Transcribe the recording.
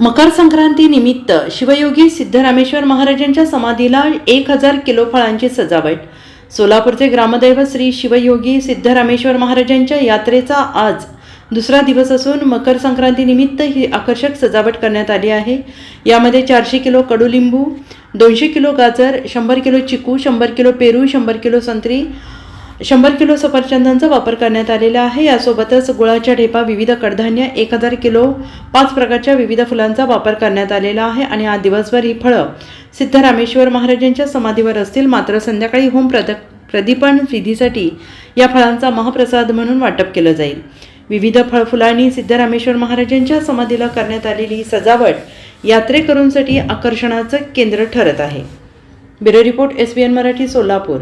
मकर संक्रांती निमित्त शिवयोगी सिद्धरामेश्वर महाराजांच्या समाधीला एक हजार किलो फळांची सजावट. सोलापूरचे ग्रामदैवत श्री शिवयोगी सिद्धरामेश्वर महाराजांच्या यात्रेचा आज दुसरा दिवस असून मकर संक्रांतीनिमित्त ही आकर्षक सजावट करण्यात आली आहे. यामध्ये चारशे किलो कडुलिंबू दोनशे किलो गाजर शंभर किलो चिकू शंभर किलो पेरू शंभर किलो संत्री शंभर किलो सफरचंदांचा वापर करण्यात आलेला आहे. यासोबतच गुळाच्या ढेपा विविध कडधान्य एक हजार किलो पाच प्रकारच्या विविध फुलांचा वापर करण्यात आलेला आहे आणि आज दिवसभर ही फळं सिद्धरामेश्वर महाराजांच्या समाधीवर असतील. मात्र संध्याकाळी होम प्रद प्रदीपन विधीसाठी या फळांचा महाप्रसाद म्हणून वाटप केलं जाईल. विविध फळफुलांनी सिद्धरामेश्वर महाराजांच्या समाधीला करण्यात आलेली ही सजावट यात्रेकरूंसाठी आकर्षणाचं केंद्र ठरत आहे. Bureau report S B N Marathi Solapur.